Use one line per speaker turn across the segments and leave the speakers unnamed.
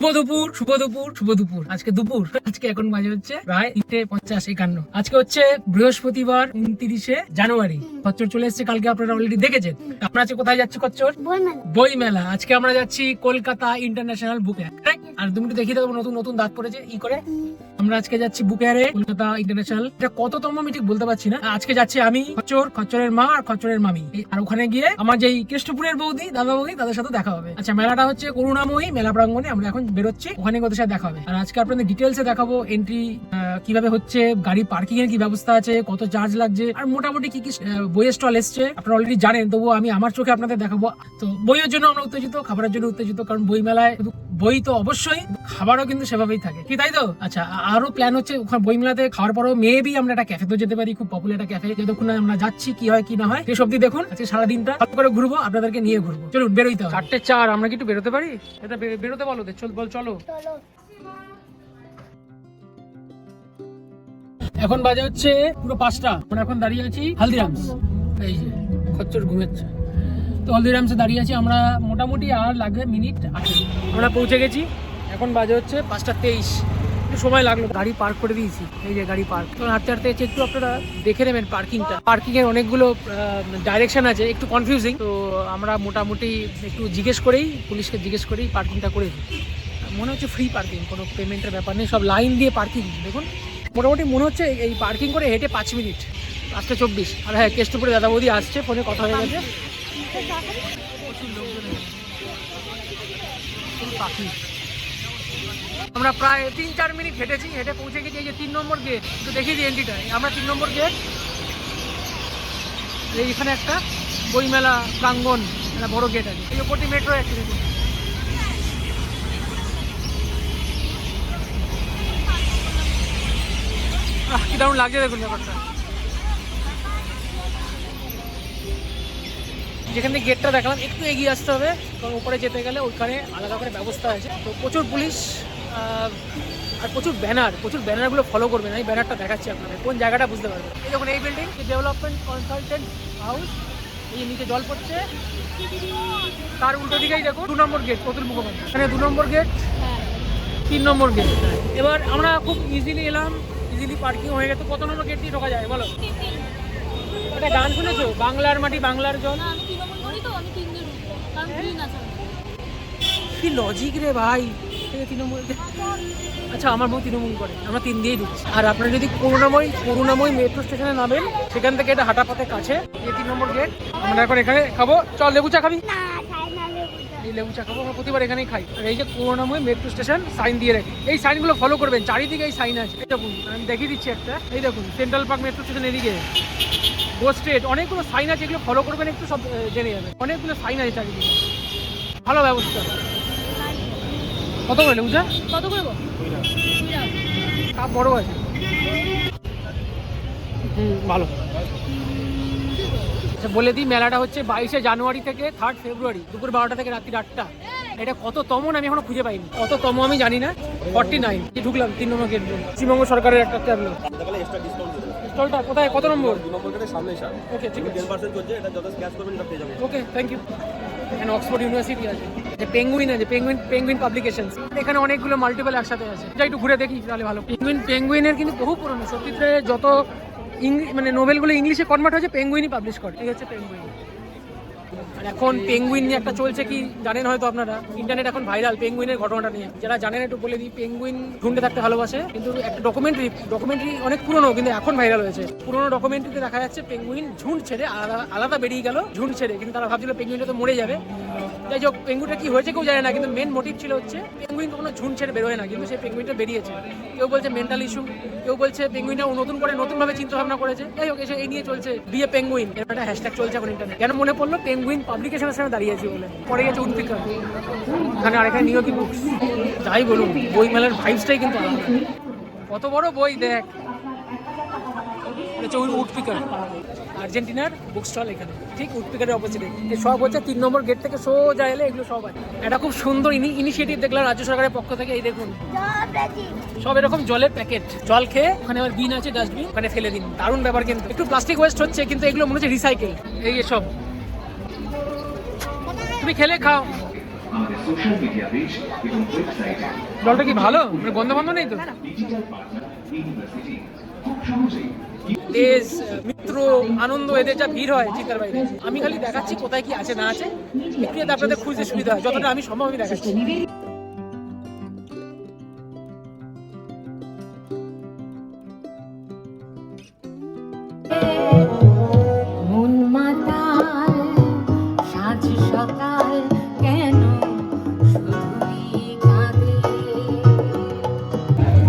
শুভ দুপুর শুভ দুপুর শুভ দুপুর আজকে দুপুর আজকে এখন বাজে হচ্ছে প্রায় তিনটে পঞ্চাশ একান্ন। আজকে হচ্ছে বৃহস্পতিবার উনত্রিশে জানুয়ারি। খচ্চর চলে এসেছে কালকে আপনারা অলরেডি দেখেছেন। আপনারা আজকে কোথায় যাচ্ছে খচ্চর?
বই মেলা
আজকে আমরা যাচ্ছি কলকাতা ইন্টারন্যাশনাল বুক। আর তুমি একটু দেখিয়ে দেবো নতুন নতুন দাঁত পড়েছে ই করে। আমরা আজকে যাচ্ছি বুক এয়ারে কলকাতা ইন্টারন্যাশনাল। এটা কততম আমি ঠিক বলতে পারছি না। আজকে যাচ্ছি আমি খচ্চর খচ্চরের মা আর খচ্চরের মামি। আর ওখানে গিয়ে আমার যেই কৃষ্ণপুরের বৌদি দাদা বৌদি তাদের সাথে দেখা হবে। আচ্ছা মেলাটা হচ্ছে করুণাময়ী, মেলা প্রাঙ্গণে আমরা এখন বেরোচ্ছি। ওখানে ওদের সাথে দেখা হবে। আর আজকে আপনাদের ডিটেলসে দেখাবো এন্ট্রি কীভাবে হচ্ছে, গাড়ি পার্কিং এর কি ব্যবস্থা আছে, কত চার্জ লাগছে, আর মোটামুটি কি কি বইয়ের স্টল এসছে। আপনারা অলরেডি জানেন, তবুও আমি আমার চোখে আপনাদের দেখাবো। তো বইয়ের জন্য আমরা উত্তেজিত, খাবারের জন্য উত্তেজিত, কারণ বই মেলায় বই তো অবশ্যই খাবারও কিন্তু সেভাবেই থাকে। কি তাই তো? আচ্ছা আরও প্ল্যান হচ্ছে ওখানে বই মেলাতে খাওয়ার পরেও মেবি আমরা একটা ক্যাফেতে যেতে পারি খুব পপুলার একটা ক্যাফে যতক্ষণ আমরা যাচ্ছি কি হয় কি না হয় সেই অব্দি দেখুন আজকে সারাদিনটা ভালো করে ঘুরবো আপনাদেরকে নিয়ে ঘুরবো। চলুন বেরোইতে হবে। চারটে চার আমরা কি একটু বেরোতে পারি? এটা বেরোতে বলো তো, চল বল চলো।
চলো।
এখন বাজে হচ্ছে পুরো পাঁচটা আমরা এখন দাঁড়িয়ে আছি হালদিরামস। এই যে খচ্চর ঘুমেচ্ছে তো হলদিরামসে দাঁড়িয়ে আছি। আমরা মোটামুটি আর লাগবে মিনিট আঠেরো আমরা পৌঁছে গেছি। এখন বাজে হচ্ছে পাঁচটা তেইশ। একটু সময় লাগল। গাড়ি পার্ক করে দিয়েছি। এই যে গাড়ি পার্ক। তো হাঁটতে হাঁটতে হচ্ছে একটু আপনারা দেখে নেবেন পার্কিংটা। পার্কিংয়ের অনেকগুলো ডাইরেকশন আছে। একটু কনফিউজিং তো আমরা মোটামুটি একটু জিজ্ঞেস করেই, পুলিশকে জিজ্ঞেস করেই পার্কিংটা করেছি মনে হচ্ছে ফ্রি পার্কিং কোনো পেমেন্টের ব্যাপার নেই। সব লাইন দিয়ে পার্কিং দেখুন, মোটামুটি মনে হচ্ছে এই পার্কিং করে হেঁটে পাঁচ মিনিট। পাঁচটা চব্বিশ। আর হ্যাঁ কেষ্টপুরে দাদা বৌদি আসছে, ফোনে কথা হয়ে গেছে। আমরা প্রায় তিন চার মিনিট হেঁটেছি হেঁটে পৌঁছে গেছি এই যে তিন নম্বর গেট একটু দেখিয়ে দিই এন্ট্রিটা আমরা তিন নম্বর গেট এইখানে একটা বইমেলা প্রাঙ্গন একটা বড় গেট আছে। এই ওপরটি মেট্রো আহ, কি দারুণ লাগছে দেখুন ব্যাপারটা। যেখান থেকে গেটটা দেখালাম, একটু এগিয়ে আসতে হবে, কারণ উপরে যেতে গেলে ওইখানে আলাদা করে ব্যবস্থা আছে। তো প্রচুর পুলিশ আর প্রচুর ব্যানার প্রচুর ব্যানারগুলো ফলো করবেন এই ব্যানারটা দেখাচ্ছি আপনাদের, কোন জায়গাটা বুঝতে পারবেন। এই দেখুন, এই বিল্ডিং ডেভেলপমেন্ট কনসালটেন্ট হাউস এই নিচে জল পড়ছে। তার উল্টো দিকেই দেখুন, দু নম্বর গেট প্রতুল মুখোপাধ্যায় এখানে দু নম্বর গেট তিন নম্বর গেট এবার আমরা খুব ইজিলি এলাম ইজিলি পার্কিং হয়ে গেছে। কত নম্বর গেট দিয়ে ঢোকা যায়, বলো? একটা গান শুনেছো? বাংলার মাটি, বাংলার জল
না আমি তৃণমূল করি তো আমি তিন দিন কারণ গ্রিন আছে
কি লজিক রে ভাই? তৃণমূল আচ্ছা আমার বউ তৃণমূল করে। আমরা তিন দিয়েই ঢুকছি। আর আপনারা যদি করুণাময় করুণাময় মেট্রো স্টেশনে নামেন, সেখান থেকে এটা হাঁটা পথে কাছে, এই তিন নম্বর গেট আমরা এখন এখানে খাব। চল, লেবু চা খাবি।
লেবু
চা খাব আমরা প্রতিবার এখানেই খাই। আর এই যে করুণাময় মেট্রো স্টেশন সাইন দিয়ে রাখে। এই সাইনগুলো ফলো করবেন চারিদিকে এই সাইন আছে। এই দেখুন আমি দেখিয়ে দিচ্ছি একটা। এই দেখুন সেন্ট্রাল পার্ক মেট্রো স্টেশন এদিকে। গো স্ট্রেট অনেকগুলো সাইন আছে এগুলো ফলো করবেন একটু সব জেনে যাবেন। অনেকগুলো সাইন আছে চারিদিকে। ভালো ব্যবস্থা। কত করে লেবু চা?
কত করে
কাপ বড় আছে। হুম ভালো। বলে দিই মেলাটা হচ্ছে বাইশে জানুয়ারি থেকে থার্ড ফেব্রুয়ারি দুপুর বারোটা থেকে রাত্রি আটটা। এটা কত তমন আমি এখনও খুঁজে পাইনি। কত তম আমি জানি না। ফর্টি নাইন ঢুকলাম তিন নম্বর গেট পশ্চিমবঙ্গ সরকারের একটা ট্যাবলো
তাহলে এক্সট্রা ডিসকাউন্ট দিতে
স্টলটা কোথায়? কত নম্বর? ওকে ঠিক আছে। থ্যাংক ইউ এখানে অক্সফোর্ড ইউনিভার্সিটি আছে। যে পেঙ্গুইন আছে পেঙ্গুইন পেঙ্গুইন পাবলিকেশনস এখানে অনেকগুলো মাল্টিপল একসাথে আছে। যা একটু ঘুরে দেখি তাহলে ভালো। পেঙ্গুইন পেঙ্গুইনের কিন্তু বহু পুরনো। সত্যিতে যত মানে নোভেলগুলো ইংলিশে কনভার্ট হয়েছে পেঙ্গুইনই পাবলিশ করে। ঠিক আছে পেঙ্গুইন আর এখন পেঙ্গুইন নিয়ে একটা চলছে কি জানেন হয়তো আপনারা? ইন্টারনেট এখন ভাইরাল পেঙ্গুইনের ঘটনাটা নিয়ে। যারা জানেন একটু বলে দিই পেঙ্গুইন ঢুন্ডে থাকতে ভালোবাসে, কিন্তু একটা ডকুমেন্টারি ডকুমেন্টারি অনেক পুরনো, কিন্তু এখন ভাইরাল হয়েছে। পুরনো ডকুমেন্টারিতে দেখা যাচ্ছে পেঙ্গুইন ঝুঁড ছেড়ে আলাদা আলাদা বেরিয়ে গেল, ঝুঁড ছেড়ে। কিন্তু তারা ভাবছিল পেঙ্গুইনটা তো মরে যাবে। যাই হোক পেঙ্গুইনটা কি হয়েছে কেউ জানে না, কিন্তু মেন মোটিভ ছিল হচ্ছে পেঙ্গুইন কখনো ঝুঁড ছেড়ে বেরোয় না, কিন্তু সেই পেঙ্গুইনটা বেরিয়েছে। কেউ বলছে মেন্টাল ইস্যু কেউ বলছে পেঙ্গুইনটা নতুন করে নতুনভাবে চিন্তা ভাবনা করেছে। যাই হোক, এসে এই নিয়ে চলছে বিয়ে পেঙ্গুইন এর একটা হ্যাশট্যাগ চলছে এখন ইন্টারনেট কেন মনে পড়ল? পেঙ্গুইন পাবলিকেশনের সামনে দাঁড়িয়ে আছি বলে। পরে গেছে উনপিকা এখানে আরেকখানে নিয়তি বুকস যাই বলুন বই মেলার ভাইবসটাই কিন্তু কত বড় বই, দেখ। হচ্ছে ওই উড আর্জেন্টিনার বুক স্টল এখানে। ঠিক উড পিকারের অপোজিটে সব হচ্ছে তিন নম্বর গেট থেকে সোজা এলে এগুলো সব আছে। এটা খুব সুন্দর ইনিশিয়েটিভ দেখলাম রাজ্য সরকারের পক্ষ থেকে, এই দেখুন। সব এরকম জলের প্যাকেট জল খেয়ে ওখানে আবার বিন আছে ডাস্টবিন ওখানে ফেলে দিন। দারুণ ব্যাপার কিন্তু। একটু প্লাস্টিক ওয়েস্ট হচ্ছে, কিন্তু এগুলো মনে হচ্ছে রিসাইকেল এই সব। তুমি খেলে খাও। জলটা কি ভালো? মানে গন্ধ বন্ধ নেই তো? দেশ মিত্র, আনন্দ, এদের যা ভিড় হয় চিতার বাইরে। আমি খালি দেখাচ্ছি কোথায় কি আছে, না আছে। একটু যাতে আপনাদের খুঁজতে সুবিধা হয়। যতটা আমি সম্ভব আমি দেখাচ্ছি।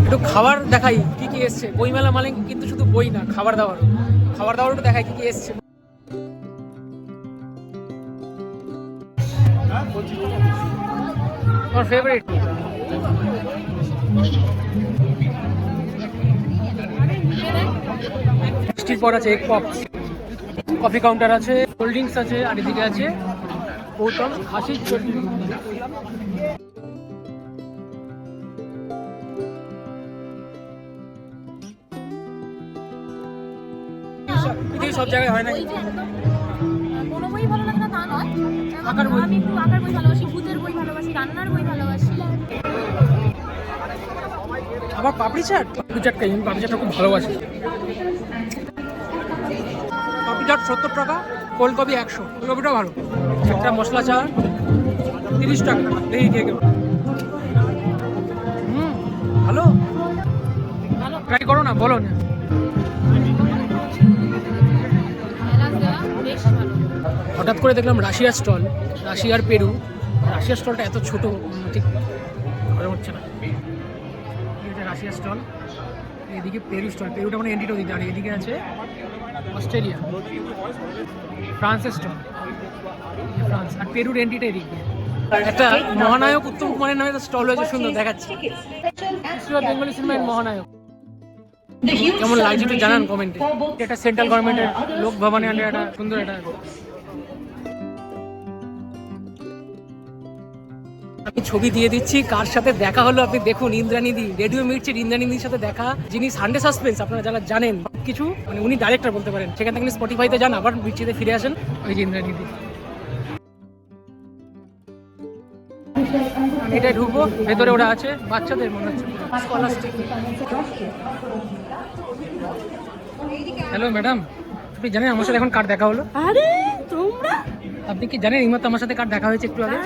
একটু খাবার দেখাই কি কি এসছে। বইমেলা মানে কিন্তু শুধু বই না, খাবার দাবার। খাবার দাবার একটু দেখাই কি কি এসছে। আমার ফেভারিট মিষ্টির পর আছে এগ পপস কফি কাউন্টার আছে কোল্ড ড্রিঙ্কস আছে, আর এদিকে আছে গৌতম হাসির চটনি পৃথিবীর সব জায়গায় হয় না
বই যে কোনো বই ভালো লাগে না তা নয়।
আঁকার বই।
আমি একটু আঁকার বই ভালোবাসি ভূতের বই ভালোবাসি রান্নার বই ভালোবাসি।
আবার পাপড়ি চাট? পাপড়ি চাট খাই আমি পাপড়ি চাটটা খুব ভালোবাসি। চাট সত্তর টাকা কফি একশো কফিটাও ভালো। একটা মশলা চা তিরিশ টাকা, দেখি কে কেউ হুম, ভালো। ট্রাই করো না, বলো না। হঠাৎ করে দেখলাম রাশিয়ার স্টল, রাশিয়ার পেরু। রাশিয়ার স্টলটা এত ছোট ঠিক ভালো হচ্ছে না। রাশিয়ার স্টল। এদিকে পেরু স্টল পেরুটা মানে এন্টিটো দিতে আর এদিকে আছে অস্ট্রেলিয়া ফ্রান্সের স্টল। ফ্রান্স আর পেরুর এন্টিটা এদিকে একটা মহানায়ক উত্তম কুমারের নামে স্টল হয়েছে সুন্দর দেখাচ্ছে। বেঙ্গলি সিনেমার মহানায়ক। কেমন লাগছে একটু জানান কমেন্টে এটা সেন্ট্রাল গভর্নমেন্টের লোক ভবনে আনলে একটা সুন্দর একটা আমি ছবি দিয়ে দিচ্ছি, কার সাথে দেখা হলো আপনি দেখুন ইন্দ্রানিধি রেডিও মির্চির ইন্দ্রানিধির সাথে দেখা, যিনি সানডে সাসপেন্স আপনারা যারা জানেন কিছু মানে উনি ডাইরেক্টর বলতে পারেন। সেখান থেকে স্পটিফাইতে যান, আবার মির্চিতে ফিরে আসেন, ওই যে ইন্দ্রানিধি আমি এটাই ঢুকবো, ভেতরে ওরা আছে, বাচ্চাদের মনে হচ্ছে। হ্যালো ম্যাডাম আপনি জানেন আমার সাথে এখন কার দেখা হলো?
আরে!
আপনি কি জানেন ইমাত আমার সাথে কার দেখা হয়েছে একটু আগে?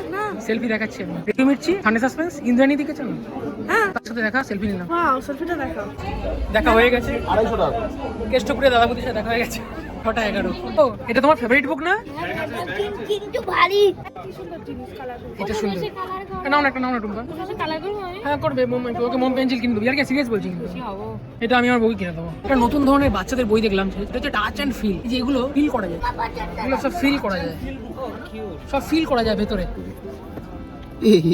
সেলফি দেখাচ্ছি। আমি একটু মিটছি ঠান্ডা সাসপেন্স ইন্দ্রাণী দিকে চলো
হ্যাঁ।
তার সাথে দেখা সেলফি নিলাম।
হ্যাঁ সেলফিটা দেখা
দেখা হয়ে গেছে।
আড়াইশো টাকা।
কেষ্টপুরে দাদা বুদির সাথে দেখা হয়ে গেছে। ছটা এগারো। ও এটা তোমার ফেভারিট বুক না?
কিন্তু ভারী। কি সুন্দর। জিনিস কালার
এটা সুন্দর নাও না একটা নাও না টুম্পা।
কালার করব আমি
হ্যাঁ করবে মোম ওকে মোম পেন্সিল কিনে দেবো। আর কি সিরিয়াস বলছি কিন্তু? এটা আমি আমার বই কিনে দেবো। একটা নতুন ধরনের বাচ্চাদের বই দেখলাম এটা হচ্ছে টাচ অ্যান্ড ফিল যে এগুলো ফিল করা যায়। এগুলো সব ফিল করা যায়। সব ফিল করা যায় ভেতরে।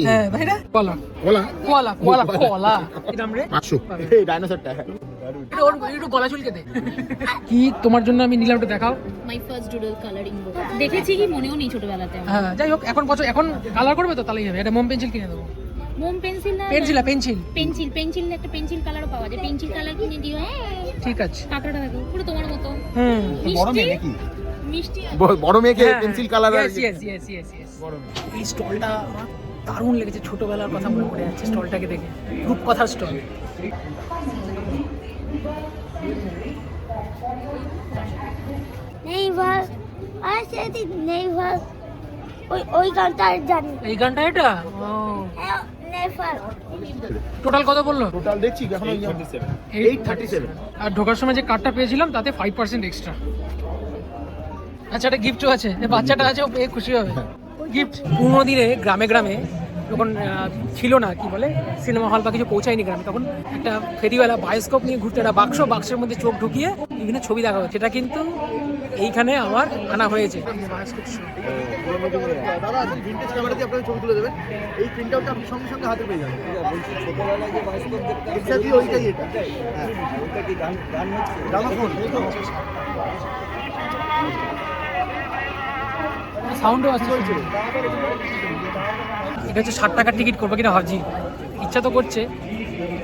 হ্যাঁ না কলা।
বলা
কোয়ালা কোয়ালা কোয়ালা কি দাম
পাঁচশো এই ডাইনোসরটা
এটা ওর একটু গলা চুলকে দে। কি তোমার জন্য আমি নিলাম একটু দেখাও।
My first doodle colouring book দেখেছি কি? মনেও নেই ছোটবেলাতে
হ্যাঁ যাই হোক এখন বছর এখন কালার করবে তো? তাহলেই হবে। এটা মোম পেন্সিল কিনে দেবো।
মোম পেন্সিল না
পেন্সিল পেন্সিল
পেন্সিল পেন্সিল একটা পেন্সিল কালারও পাওয়া যায়। পেন্সিল কালার কিনে দিও হ্যাঁ।
ঠিক আছে।
কাঁকড়াটা দেখো পুরো তোমার মতো।
হুম।
মিষ্টি? মিষ্টি
বড় মেয়েকে
হ্যাঁ,
pencil colour
yes yes yes yes yes এই স্টলটা আমার দারুণ লেগেছে। ছোটবেলার কথা মনে পড়ে যাচ্ছে। স্টলটাকে দেখে। রূপকথার স্টল
নেইভার আর সেদিন নেইভার ওই ওই গানটা আর জানি
এই গানটা এটা? টোটাল কত বলল?
টোটাল দেখছি এখন
এইট থার্টি সেভেন আর ঢোকার সময় যে কার্ডটা পেয়েছিলাম তাতে ফাইভ পার্সেন্ট এক্সট্রা আচ্ছা একটা গিফটও আছে। যে বাচ্চাটা আছে ও পেয়ে খুশি হবে। গিফট পুরোনো দিনে গ্রামে গ্রামে যখন ছিল না কি বলে সিনেমা হল বা কিছু পৌঁছায়নি গ্রামে তখন একটা ফেরিওয়ালা বায়োস্কোপ নিয়ে ঘুরতে একটা বাক্স বাক্সের মধ্যে চোখ ঢুকিয়ে বিভিন্ন ছবি দেখা হচ্ছে সেটা কিন্তু এইখানে আমার আনা হয়েছে।
এটা হ্যাঁ।
সাউন্ডও আসছে। এটা হচ্ছে ষাট টাকার টিকিট করব কিনা ভাবছি। ইচ্ছা তো করছে।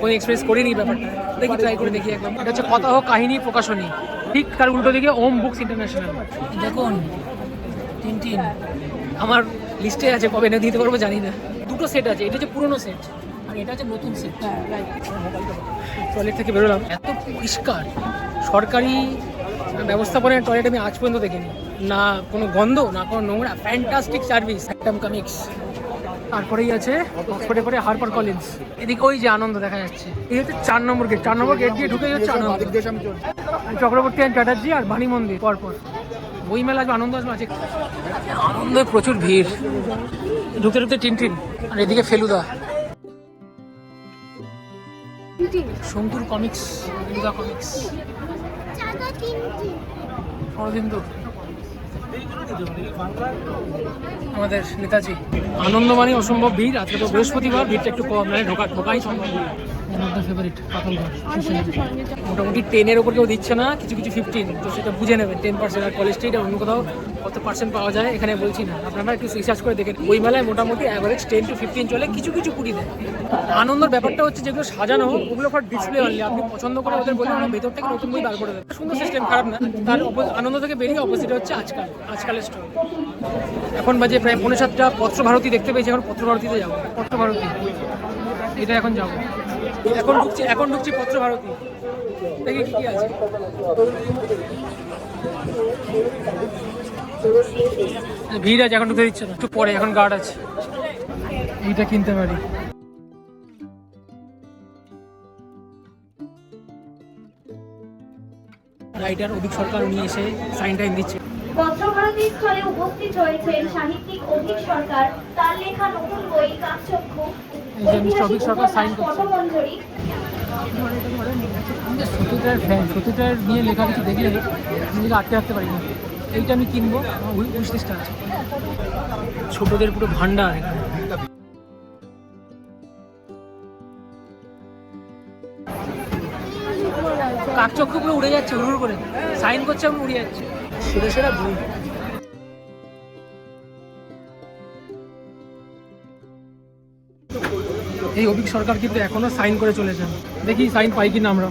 কোনো এক্সপ্রেস করিনি ব্যাপারটা। দেখি ট্রাই করে দেখি একদম এটা হচ্ছে কথা হোক, কাহিনী, প্রকাশনী। ঠিক তার উল্টো দিকে? ওম বুকস ইন্টারন্যাশনাল দেখুন, তিন তিন। আমার লিস্টে আছে, কবে এনে দিতে পারব জানি না। দুটো সেট আছে, এটা হচ্ছে পুরনো সেট আর এটা হচ্ছে নতুন সেট টয়লেট থেকে বেরোলাম। এত পরিষ্কার। সরকারি ব্যবস্থাপনার টয়লেট আমি আজ পর্যন্ত দেখিনি। না কোনো গন্ধ, না কোনো নোংরা। ফ্যান্টাস্টিক সার্ভিস একদম কামিক্স তারপরেই আছে অক্সফোর্ডে পরে হারপার কলেজ এদিকে ওই যে আনন্দ দেখা যাচ্ছে। এই হচ্ছে চার নম্বর গেট চার নম্বর গেট দিয়ে ঢুকে যাচ্ছে আনন্দ। চক্রবর্তী আর চ্যাটার্জি আর বাণী মন্দির পরপর। বই মেলা আসবে আনন্দ আসবে আছে আনন্দে প্রচুর ভিড়। ঢুকতে ঢুকতে টিনটিন আর এদিকে ফেলুদা। সন্তুর কমিক্স ফেলুদা কমিক্স শরদিন্দু আমাদের নেতাজি। আনন্দ মানে অসম্ভব ভিড়, আজকে তো বৃহস্পতিবার, ভিড়টা একটু কম মানে ঢোকা ঢোকাই সম্ভব মোটামুটি টেনের ওপর কেউ দিচ্ছে না কিছু কিছু ফিফটিন তো সেটা বুঝে নেবেন টেন পার্সেন্ট আর কলেজ স্ট্রিট অন্য কোথাও কত পার্সেন্ট পাওয়া যায় এখানে বলছি না। আপনারা একটু রিসার্চ করে দেখেন। ওই মেলায় মোটামুটি অ্যাভারেজ টেন টু ফিফটিন চলে কিছু কিছু কুড়ি দেয়। আনন্দর ব্যাপারটা হচ্ছে যেগুলো সাজানো ওগুলো ফর ডিসপ্লে অনলি আপনি পছন্দ করে ওদের বললে আমরা ভেতর থেকে নতুন বই বার করে দেবে। সুন্দর সিস্টেম খারাপ না। তার আনন্দ থেকে বেরিয়ে অপোজিট হচ্ছে আজকাল আজকালের স্টোর এখন বাজে প্রায় পৌনে সাতটা পত্রভারতী দেখতে পেয়েছি এখন পত্রভারতীতে যাব। পত্রভারতী। এটা এখন যাব। এখন ঢুকছি এখন ঢুকছি পত্রভারতী দেখি কি কি আছে। ভিড় আছে এখন ঢুকতে দিচ্ছে না একটু পরে এখন গার্ড আছে। এইটা কিনতে পারি। রাইটার অভিক সরকার উনি এসে সাইন টাইন দিচ্ছে
পত্রভারতী স্থলে উপস্থিত রয়েছেন সাহিত্যিক অভিক সরকার। তার লেখা নতুন বই
এই যে মিস্টার অভিক সরকার sign করছে। আমি ফ্যান নিয়ে লেখা কিছু দেখলে নিজেকে আটকে রাখতে পারি না এইটা আমি কিনবো। আমার উইশ লিস্টটা আছে। ছোটদের পুরো ভান্ডার এখানে। কাকচক্ষু পুরো উড়ে যাচ্ছে উড়ুর করে। সাইন করছে এবং উড়ে যাচ্ছে। সেরা সেরা বই এই অভিক সরকার কিন্তু এখনও সাইন করে চলেছেন। দেখি সাইন পাই কিনা আমরা।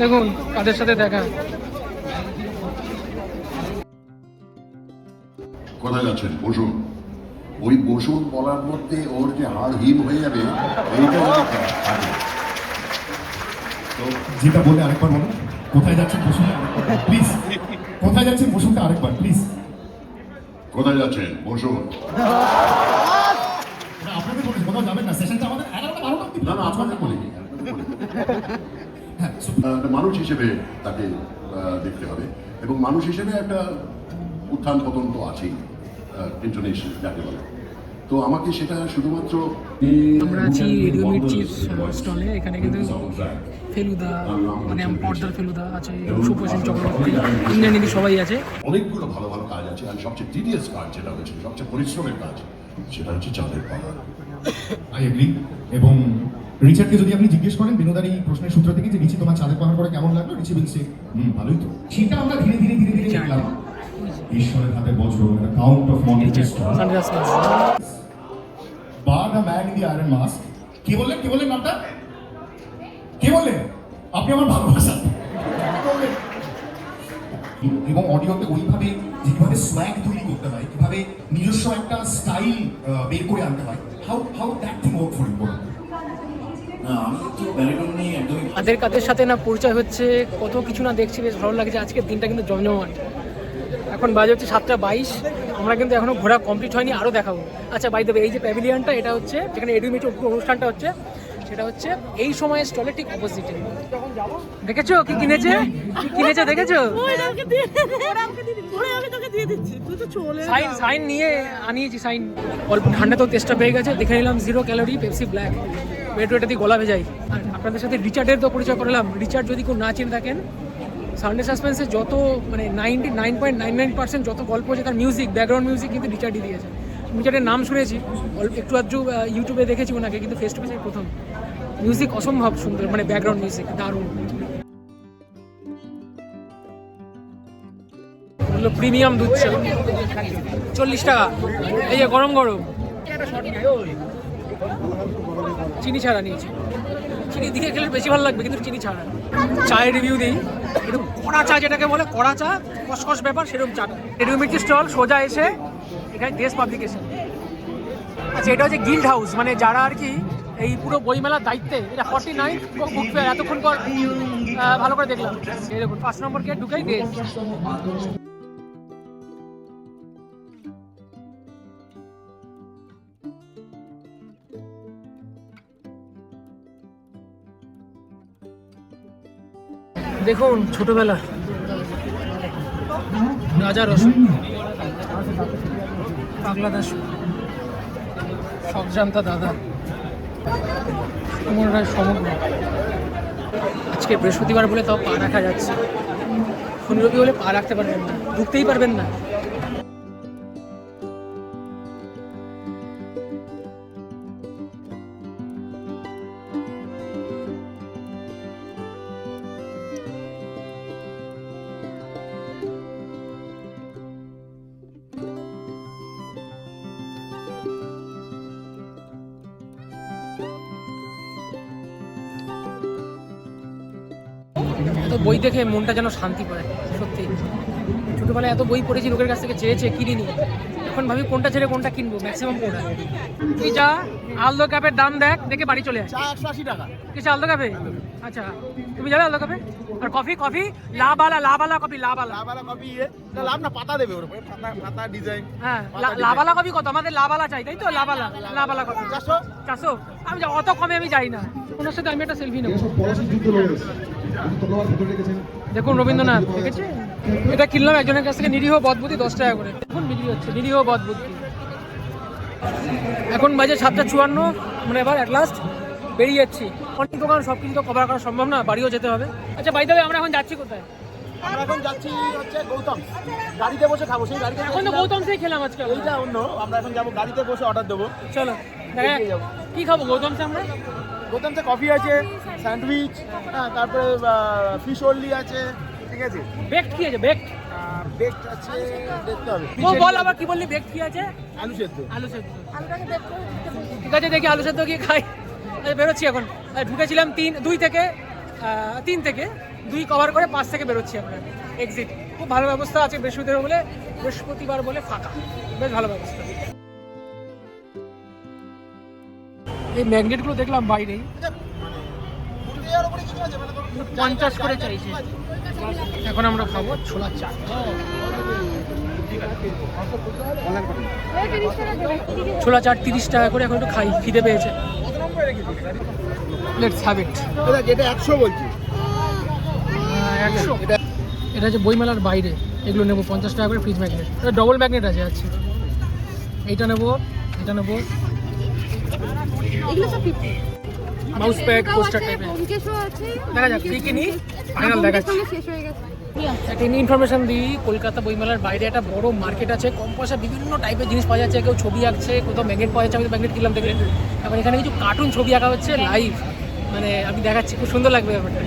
দেখুন কাদের সাথে দেখা।
কোথায় যাচ্ছেন? বসুন। ওই বসুন বলার মধ্যে ওর যে হাড় হিম হয়ে যাবে, এইটা। তো
যেটা বলে আরেকবার বলো কোথায় যাচ্ছেন বসুনটা প্লিজ কোথায় যাচ্ছেন বসুনটা আরেকবার প্লিজ
কোথায় যাচ্ছেন? বসুন।
আপনাদের বলে কোথাও যাবেন না। সেশনটা আমাদের এগারোটা বারোটা
না না বলিনি
হ্যাঁ
মানুষ হিসেবে তাকে দেখতে হবে। এবং মানুষ হিসেবে একটা উত্থান পতন তো আছেই ইন্টারনেশনাল যাকে বলে। তো আমাকে সেটা শুধুমাত্র
আমরা আছি রেডিও মির্চির স্টলে এখানে কিন্তু ফেলুদা মানে পর্দার ফেলুদা আছে সুপ্রসেন চক্রবর্তী। ইন্ডিয়ান হিন্দি সবাই আছে।
অনেকগুলো ভালো ভালো কাজ আছে আর সবচেয়ে কাজ যেটা হচ্ছে সবচেয়ে পরিশ্রমের কাজ সেটা হচ্ছে চাঁদের পাহাড়।
আই এগ্রি এবং রিচার্ডকে যদি আপনি জিজ্ঞেস করেন বিনোদার এই প্রশ্নের সূত্র থেকে যে রিচি তোমার চাঁদের পাহাড় করে কেমন লাগল? রিচি বলছে হুম ভালোই তো। সেটা আমরা ধীরে ধীরে ধীরে ধীরে দেখলাম। ঈশ্বরের হাতে বজ্র কাউন্ট অফ মনি
সানরাইজ
বা the man in the iron mask কি বললেন? কি বললেন নামটা? কে বললেন? আপনি আমার ভালোবাসা। এবং অডিওতে ওইভাবে যেভাবে সোয়াগ তৈরি করতে হয় কীভাবে নিজস্ব একটা স্টাইল বের করে আনতে হয়। How how that thing work for you
না আমি তো ব্যারিটোন নিয়ে একদমই
কাদের কাদের সাথে না পরিচয় হচ্ছে কত কিছু না দেখছি বেশ ভালো লাগছে। আজকের দিনটা কিন্তু জমজমাট। এখন বাজে হচ্ছে সাতটা বাইশ। আমরা কিন্তু এখনও ঘোরা কমপ্লিট হয়নি আরও দেখাবো। আচ্ছা বাই দেবে এই যে প্যাভিলিয়নটা এটা হচ্ছে যেখানে এডুমিট অনুষ্ঠানটা হচ্ছে সেটা হচ্ছে এই সময়ের স্টলে ঠিক অপোজিটে দেখেছ কি কিনেছে? কি কিনেছে দেখেছ? সাইন সাইন নিয়ে আনিয়েছি সাইন অল্প ঠান্ডা তো তেষ্টা পেয়ে গেছে দেখে নিলাম zero calorie Pepsi black wait ওয়েটা দিয়ে গলা ভেজাই। আর আপনাদের সাথে রিচার্ডের তো পরিচয় করলাম। রিচার্ড যদি কেউ না চিনে থাকেন সানডে সাসপেন্সে যত মানে ninety, nine point nine nine percent যত গল্প আছে, তার মিউজিক ব্যাকগ্রাউন্ড মিউজিক কিন্তু রিচার্ডই দিয়েছে। রিচার্ডের নাম শুনেছি একটু আধটু ইউটিউবে দেখেছি ওনাকে, কিন্তু ফেস টু ফেসে প্রথম। মিউজিক অসম্ভব সুন্দর মানে ব্যাকগ্রাউন্ড মিউজিক দারুণ। প্রিমিয়াম দুধ চা। চল্লিশ টাকা। এই যে গরম গরম। চিনি ছাড়া নিয়েছি। চিনি দিয়ে খেলে বেশি ভালো লাগবে, কিন্তু চিনি ছাড়া। চায়ের রিভিউ দিই। এরকম কড়া চা যেটাকে বলে, কড়া চা কসকস ব্যাপার, সেরকম চা। রেডিও মির্চি স্টল সোজা এসে এখানে দেশ পাবলিকেশন আচ্ছা এটা হচ্ছে গিল্ড হাউস মানে যারা আর কি এই পুরো বইমেলার দায়িত্বে, এটা ফর্টি নাইন বুক ফেয়ার এতক্ষণ পর ভালো করে দেখলাম। দেখুন পাঁচ নম্বর গেট ঢুকেই দেশ দেখুন, ছোটবেলা। রাজা রসুন। পাগলা দাস। সবজান্তা দাদা। সুমন রায় সমগ্র। আজকে বৃহস্পতিবার বলে তাও পা রাখা যাচ্ছে। শনি রবি হলে পা রাখতে পারবেন না। ঢুকতেই পারবেন না। বই দেখে মনটা যেন শান্তি পায় সত্যি। ছোটোবেলায় এত বই পড়েছি লোকের কাছ থেকে চেয়েছে কিনিনি। এখন ভাবি কোনটা ছেড়ে কোনটা কিনবো ম্যাক্সিমাম কোনটা? তুই যা আলদো কাপের দাম দেখ দেখে বাড়ি চলে আয়।
একশো আশি টাকা।
কিছু আলদো কাপে আচ্ছা তুমি যাবে আলদো কাপে আর কফি কফি লাবালা লাবালা কফি লাবালা।
লাভালা কপি ইয়ে না লাভ না পাতা দেবে ওর উপরে পাতা পাতা ডিজাইন
হ্যাঁ লা- লাবালা কফি কত? আমাদের লাবালা চাই তাই তো? লাবালা লাবালা কফি
চারশো?
চারশো? আমি অত কমে আমি যাই না। ওনার সাথে আমি একটা সেলফি নেব। দেখুন রবীন্দ্রনাথ দেখেছে এটা কিনলাম একজনের কাছ থেকে নিরীহ বদবুদ্ধি দশ টাকা করে। এখন বিক্রি হচ্ছে নিরীহ বদবুদ্ধি এখন বাজে সাতটা চুয়ান্ন মানে এবার অ্যাট লাস্ট বেরিয়ে যাচ্ছি। অনেক দোকান সব কিছু তো কভার করা সম্ভব না বাড়িও যেতে হবে। আচ্ছা বাইতে আমরা এখন যাচ্ছি কোথায়?
আমরা এখন যাচ্ছি হচ্ছে গৌতম। গাড়িতে বসে খাব সেই গাড়িতে
এখন তো গৌতম সেই খেলাম আজকে।
এইটা অন্য আমরা এখন যাব গাড়িতে বসে অর্ডার দেবো।
চলো। কি খাব গৌতম আমরা
গৌতম কফি আছে স্যান্ডউইচ হ্যাঁ তারপরে ফিশ ওনলি আছে ঠিক আছে?
বেকড কি আছে? বেকড
বেকড আছে দেখতে হবে।
ও বল আবার কি বললি বেকড কি আছে?
আলু সেদ্ধ।
আলু সেদ্ধ। ঠিক আছে দেখি আলু সেদ্ধ গিয়ে খাই। বেরোচ্ছি এখন। আর ঢুকেছিলাম তিন দুই থেকে তিন থেকে দুই কভার করে পাঁচ থেকে বেরোচ্ছি আমরা। এক্সিট খুব ভালো ব্যবস্থা আছে বৃহস্পতিবার বলে বৃহস্পতিবার বলে ফাঁকা। বেশ ভালো ব্যবস্থা। এই ম্যাগনেটগুলো দেখলাম বাইরেই পঞ্চাশ করে চাইছে। এখন আমরা খাব ছোলা চা ছোলা চাট তিরিশ টাকা করে এখন একটু খাই, খিদে পেয়েছে। লেটস
এটা একশো বলছি
একশো এটা হচ্ছে বইমেলার বাইরে। এগুলো নেব পঞ্চাশ টাকা করে ফ্রিজ ম্যাগনেট এটা ডবল ম্যাগনেট আছে আছে। এইটা নেব, এটা নেব। মাউস প্যাড পোস্টার টাইপের দেখা যাক কি কিনি ফাইনাল দেখাচ্ছি। একটা ইনফরমেশন দিই। কলকাতা বইমেলার বাইরে একটা বড় মার্কেট আছে। কম পয়সা বিভিন্ন টাইপের জিনিস পাওয়া যাচ্ছে। কেউ ছবি আঁকছে কোথাও ম্যাগনেট পাওয়া যাচ্ছে। আমি তো ম্যাগনেট কিনলাম দেখলেন এখন এখানে কিছু কার্টুন ছবি আঁকা হচ্ছে লাইভ মানে আমি দেখাচ্ছি খুব সুন্দর লাগবে ব্যাপারটা।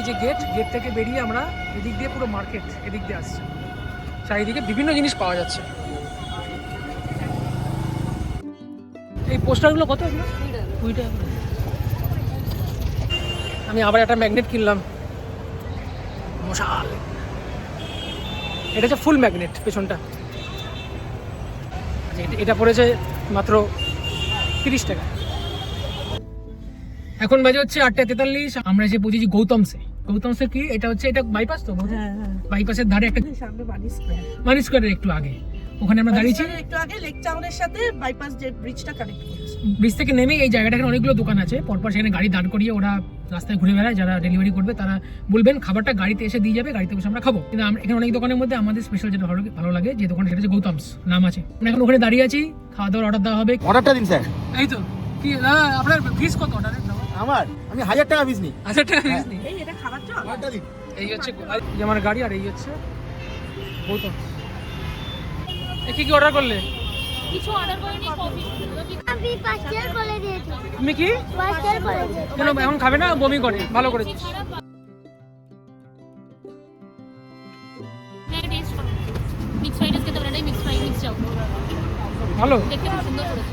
এই যে গেট গেট থেকে বেরিয়ে আমরা এদিক দিয়ে পুরো মার্কেট এদিক দিয়ে আসছি। চারিদিকে বিভিন্ন জিনিস পাওয়া যাচ্ছে। এই পোস্টারগুলো কত কুড়ি টাকা আমি আবার একটা ম্যাগনেট কিনলাম। মশাল। এটা হচ্ছে ফুল ম্যাগনেট পেছনটা। আচ্ছা, এটা- পড়েছে মাত্র তিরিশ টাকা। এখন বাজে হচ্ছে আটটা তেতাল্লিশ। আমরা এসে পৌঁছেছি গৌতমসে গৌতমসে কি? এটা হচ্ছে এটা বাইপাস তো বাইপাসের ধারে একটা
সামনে
মানি স্কোয়ারের একটু আগে। ওখানে আমরা দাঁড়িয়েছি।
একটু আগে লেক টাউনের সাথে বাইপাস যে ব্রিজটা কানেক্ট করেছে।
ব্রিজ থেকে নেমে এই জায়গাটা এখানে অনেকগুলো দোকান আছে। পরপর সেখানে গাড়ি দাঁড় করিয়ে ওরা রাস্তায় ঘুরে বেড়ায় যারা ডেলিভারি করবে তারা বলবেন খাবারটা গাড়িতে এসে দিয়ে যাবে গাড়িতে বসে আমরা খাব। কিন্তু আমরা এখানে অনেক দোকানের মধ্যে আমাদের স্পেশাল যেটা ভালো ভালো লাগে যে দোকান সেটা হচ্ছে গৌতমস নাম আছে। আমরা এখন ওখানে দাঁড়িয়ে আছি খাওয়া দাওয়ার অর্ডার দেওয়া হবে।
অর্ডারটা দিন স্যার।
এই তো কি আপনার ফিস কত অর্ডারের
আমার? আমি হাজার টাকা ফিস নিই।
আচ্ছা টাকা ফিস নেই?
এই
হচ্ছে এই আমার গাড়ি আর এই হচ্ছে গৌতম এ কি কি অর্ডার করলে?
কিছু অর্ডার করিনি কফি
আমি পাঁচটার বলে দিয়েছি।
তুমি কি?
পাঁচটার বলেছি
কেন এখন খাবে না? বমি করে। ভালো করে।
হ্যাঁ?
ভালো?
দেখতে খুব সুন্দর করেছে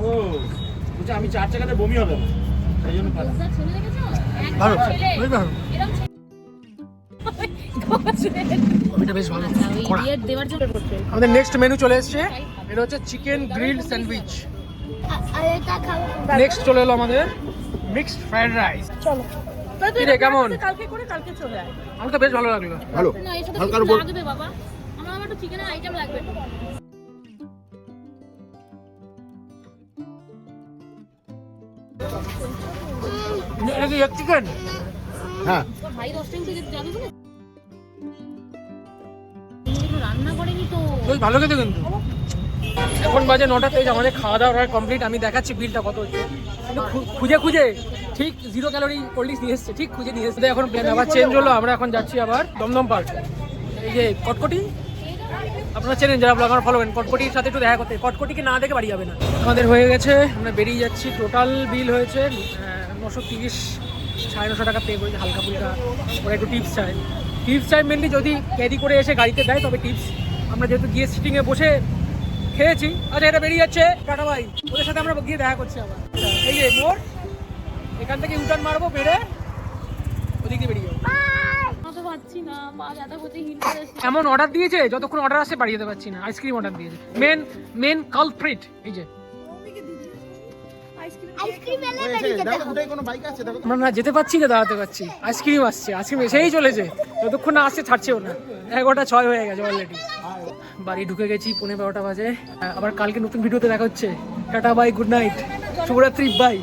ও বলছি আমি চার চাকাতে বমি হবে না। তাই জন্য পাঠালাম।
ওটা ছেলে দেখেছ একদম
ভালো ভালো
এটা বেশ ভালো।
আচ্ছা,
আমাদের নেক্সট মেনু চলে এসেছে। এটা হচ্ছে চিকেন গ্রিলড স্যান্ডউইচ
আর এটা খাব
নেক্সট চলে এলো আমাদের মিক্সড ফ্রাইড রাইস
চলো। তাই তো
কি রে,
এটা
কেমন?
কালকে করে কালকে চলে আয়।
আমার তো বেশ ভালো লাগল।
ভালো। হালকার উপর
লাগবে বাবা। আমার আমার একটু চিকেনের আইটেম লাগবে।
এটা কি চিকেন
হ্যাঁ।
ভাই রস্টিং থেকে যাবে বলে এগুলো রান্না করেনি তো
বেশ ভালো খেতে কিন্তু। এখন বাজে নটা তেইশ আমাদের খাওয়া দাওয়া কমপ্লিট আমি দেখাচ্ছি বিলটা কত হচ্ছে। খুঁজে খুঁজে ঠিক জিরো ক্যালোরি কোল্ড ড্রিঙ্কস নিয়ে এসছে ঠিক খুঁজে নিয়ে এসছে। এখন প্ল্যান আবার চেঞ্জ হলো আমরা এখন যাচ্ছি আবার দমদম পার্ক এই যে কটকটি? আপনারা চেনেন যারা ব্লগার ফলো করেন, কটকটির সাথে একটু দেখা করতে কটকটিকে না দেখে বাড়ি যাবে না। আমাদের হয়ে গেছে, আমরা বেরিয়ে যাচ্ছি। টোটাল বিল হয়েছে নশো তিরিশ, সাড়ে নশো টাকা পে করেছে হালকা ফুলকা। ওরা একটু টিপস চায়। টিপস চাই মেনলি যদি ক্যারি করে এসে গাড়িতে দেয়, তবে টিপস আমরা যেহেতু গিয়ে সিটিংয়ে বসে খেয়েছি আচ্ছা এটা বেরিয়ে যাচ্ছে। টাটা ভাই ওদের সাথে আমরা গিয়ে দেখা করছি আবার। এই যে, মোড়। এখান থেকে ইউটার্ন মারবো, বেড়ে ওদিক বেরিয়ে যাব।
পাচ্ছি না করছে হিল
এমন অর্ডার দিয়েছে যতক্ষণ অর্ডার আসে বাড়িয়ে যেতে পারছি না। আইসক্রিম অর্ডার দিয়েছে। মেন মেন কালপ্রিট এই যে।
আইসক্রিম যেতে হবে।
কোনো বাইক আছে দেখো
আমরা না যেতে পারছি না দাঁড়াতে পারছি। আইসক্রিম আসছে আইসক্রিম এসেই চলেছে। যতক্ষণ না আসছে ছাড়ছেও না এগারোটা ছয় হয়ে গেছে অলরেডি বাড়ি ঢুকে গেছি পনেরো বারোটা বাজে। আবার কালকে নতুন ভিডিওতে দেখা হচ্ছে। টাটা বাই গুড নাইট শুভরাত্রি বাই